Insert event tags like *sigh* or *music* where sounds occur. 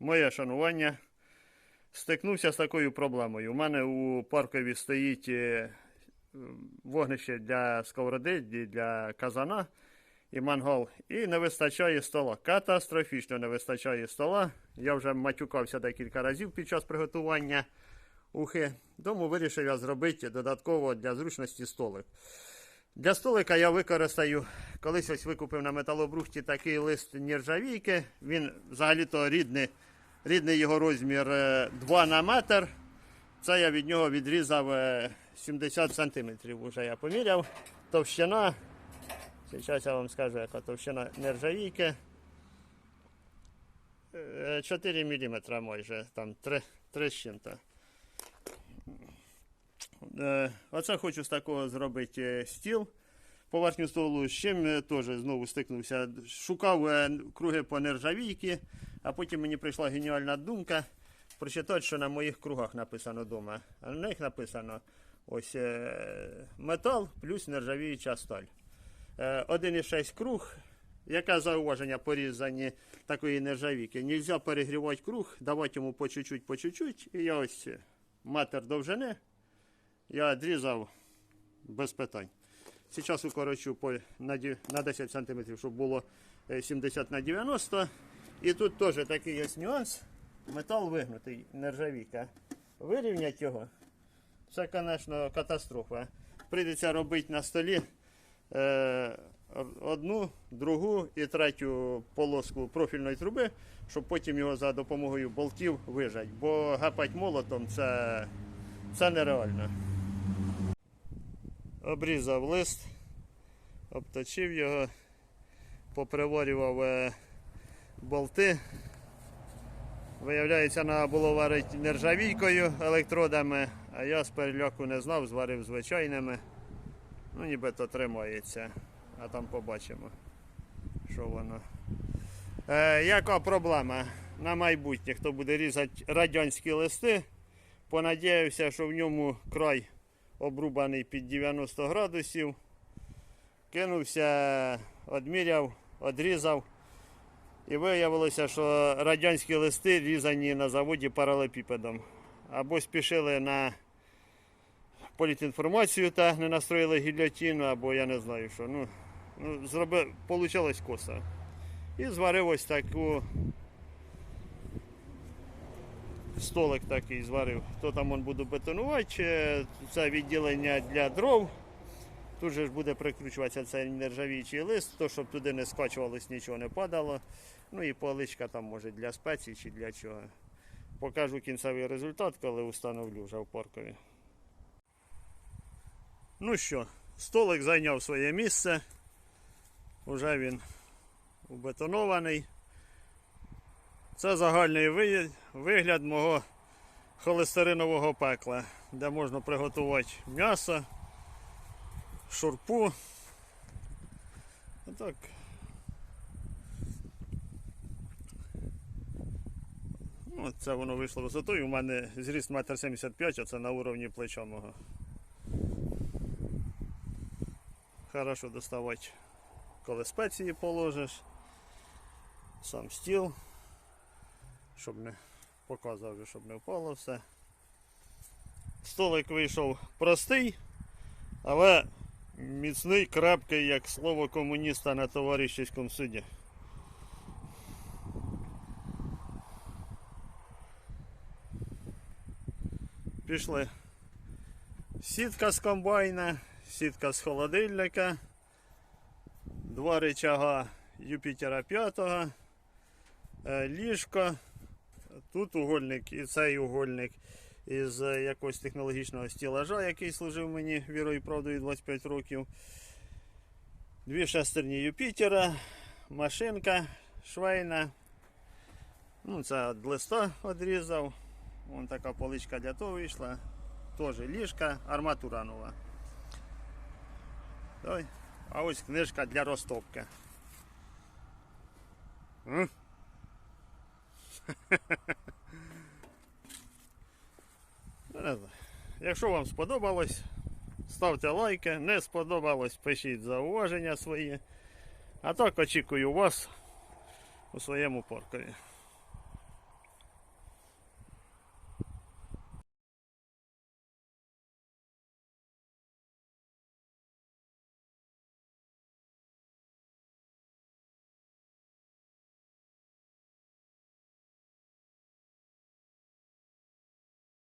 моє шанування. Стикнувся з такою проблемою. У мене у паркові стоїть е, вогнище для сковороди, для казана і мангал. І не вистачає стола. Катастрофічно не вистачає стола. Я вже матюкався декілька разів під час приготування ухи. Тому вирішив я зробити додатково для зручності столик. Для столика я використаю, колись ось викупив на металобрухті такий лист нержавійки. Він взагалі-то рідний, рідний його розмір е, 2 на метр. Це я від нього відрізав е, 70 сантиметрів. Уже я поміряв. Товщина. Зараз я вам скажу, яка товщина нержавійки. Е, 4 мм майже, там 3, 3 з чим-то. Е, Оце хочу з такого зробити е, стіл. Поверхню столу з чим е, теж знову стикнувся. Шукав е, круги по нержавійки, а потім мені прийшла геніальна думка прочитати, що на моїх кругах написано вдома. А на них написано ось е, метал плюс нержавіюча сталь. Е, 1,6 круг. Яке зауваження порізані такої нержавійки? Нельзя перегрівати круг, давати йому по чуть-чуть, по чуть-чуть. І я ось е, метр довжини я відрізав без питань. Зараз укорочу на, на 10 см, щоб було е, 70 на 90. І тут теж такий є нюанс. Метал вигнутий, нержавійка. Вирівняти його. Це, звісно, катастрофа. Прийдеться робити на столі е, одну, другу і третю полоску профільної труби, щоб потім його за допомогою болтів вижати. Бо гапать молотом це, це нереально. Обрізав лист, обточив його, поприварював е, болти. Виявляється, треба було варити нержавійкою електродами, а я з переляку не знав, зварив звичайними. Ну, нібито тримається, а там побачимо, що воно. Е, яка проблема? На майбутнє, хто буде різати радянські листи, понадіявся, що в ньому край обрубаний під 90 градусів. Кинувся, одміряв, одрізав. І виявилося, що радянські листи різані на заводі паралепіпедом. Або спішили на політінформацію та не настроїли гільотину, або я не знаю що. Ну, ну зроби, получилось коса. І зварив ось таку столик такий зварив. Хто там он буде бетонувати, е, це відділення для дров. Тут же ж буде прикручуватися цей нержавіючий лист, то щоб туди не скачувалось, нічого не падало. Ну і поличка там може для спецій чи для чого. Покажу кінцевий результат, коли установлю вже в паркові. Ну що, столик зайняв своє місце. Уже він убетонований. Це загальний вигляд мого холестеринового пекла, де можна приготувати м'ясо, шурпу. Отак. Ну, це воно вийшло висотою. У мене зріст 1,75 м, а це на уровні плеча мого. Хорошо доставати, коли спеції положиш. Сам стіл, щоб не показав, щоб не впало все. Столик вийшов простий, але міцний, крепкий, як слово комуніста на товаришівському суді. Пішли. Сітка з комбайна, сітка з холодильника, два рычага Юпітера 5, е, ліжко, тут угольник і цей угольник із е, якогось технологічного стілажа, який служив мені вірою і правдою 25 років. Дві шестерні Юпітера, машинка швейна. Ну, це листа відрізав. Вон така поличка для того вийшла. Теж ліжка, арматура нова. Ой. А ось книжка для розтопки. *laughs* М? Ну, не знаю. Якщо вам сподобалось, ставте лайки. Не сподобалось, пишіть зауваження свої. А так очікую вас у своєму паркові.